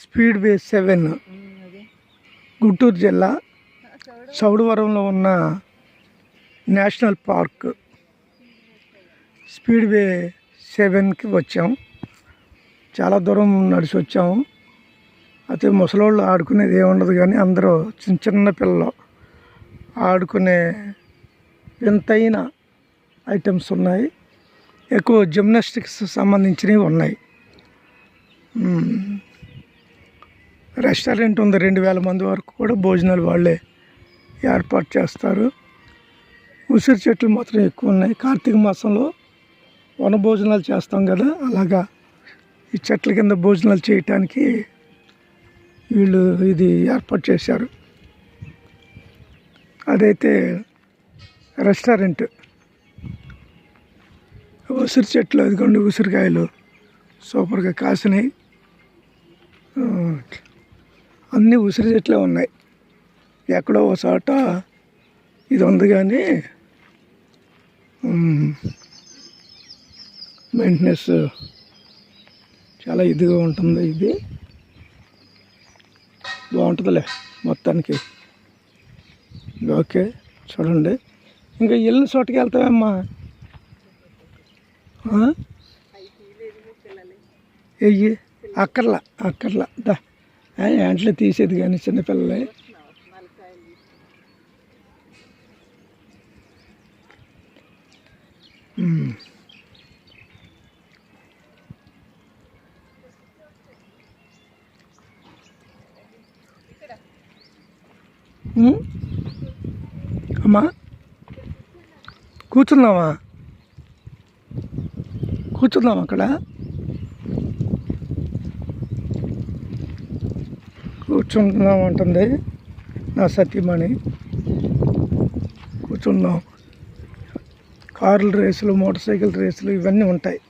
Speed way seven Guntur జిల్లా చౌడవరంలో ఉన్న national park speed వే సెవెన్కి వచ్చాం. చాలా దూరం నడిచి వచ్చాము అయితే ముసలోళ్ళు ఆడుకునేది ఏముండదు కానీ అందరూ చిన్న చిన్న పిల్లలు ఆడుకునే వింతైన ఐటమ్స్ ఉన్నాయి. ఎక్కువ జిమ్నాస్టిక్స్ సంబంధించినవి ఉన్నాయి. రెస్టారెంట్ ఉంది రెండు వేల మంది వరకు కూడా భోజనాలు వాళ్ళే ఏర్పాటు చేస్తారు. ఉసిరి చెట్లు మాత్రం ఎక్కువ ఉన్నాయి. కార్తీక మాసంలో వన భోజనాలు చేస్తాం కదా అలాగా ఈ చెట్ల కింద భోజనాలు చేయటానికి వీళ్ళు ఇది ఏర్పాటు చేశారు. అదైతే రెస్టారెంట్. ఉసిరి చెట్లు అదిగోండి ఉసిరికాయలు సూపర్గా కాసినాయి. అన్నీ ఉసిరి చెట్లే ఉన్నాయి. ఎక్కడో ఒక చోట ఇది ఉంది కానీ మెయింటెనెన్స్ చాలా ఇదిగా ఉంటుంది ఇది. బాగుంటుందిలే మొత్తానికి. ఓకే చూడండి. ఇంకా వెళ్ళిన చోటుకి వెళ్తావమ్మా. వెయ్యి అక్కర్లా అక్కర్లా. దా. యాంట్లో తీసేది కానీ చిన్నపిల్లలే. అమ్మా కూర్చున్నావా? కూర్చుందాం అక్కడ? కూర్చుంటున్నాం అంటుంది నా సతీమణి. కూర్చున్నాం. కార్ల రేసులు మోటార్ సైకిల్ రేసులు ఇవన్నీ ఉంటాయి.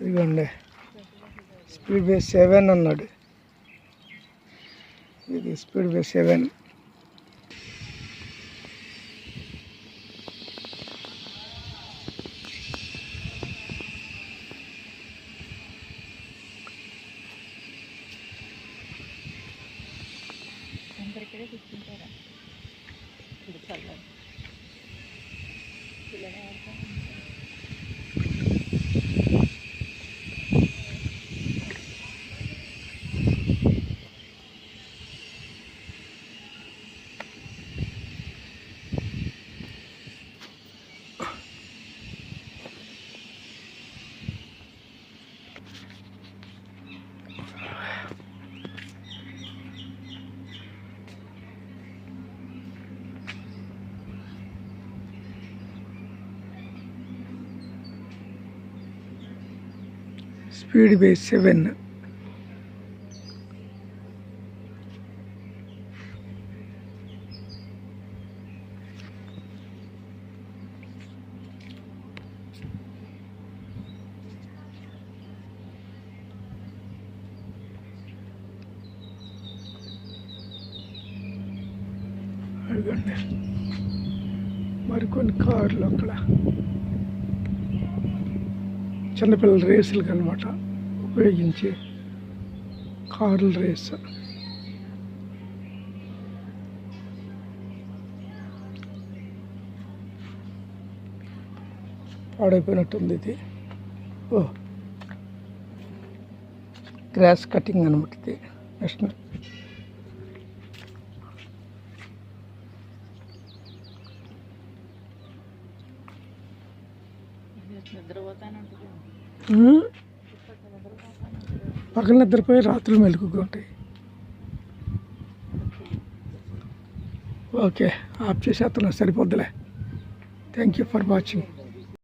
ఇదిగోండి. స్పీడ్ బేస్ సెవెన్ అన్నాడు. ఇది speed base seven. คิ speed base seven. అడగండి. మరికొన్ని కార్లు అక్కడ. చిన్నపిల్లల రేసులకు అనమాట ఉపయోగించే కార్ల రేస్. పాడైపోయినట్టుంది ఇది. ఓ. గ్రాస్ కటింగ్ అనమాట ఇది. నెక్స్ట్ పగల నిద్రపోయి రాత్రులు మెలుగుగా ఉంటాయి ఓకే. ఆఫ్ చేసేస్తున్నా. సరిపోద్దులే. Thank you for watching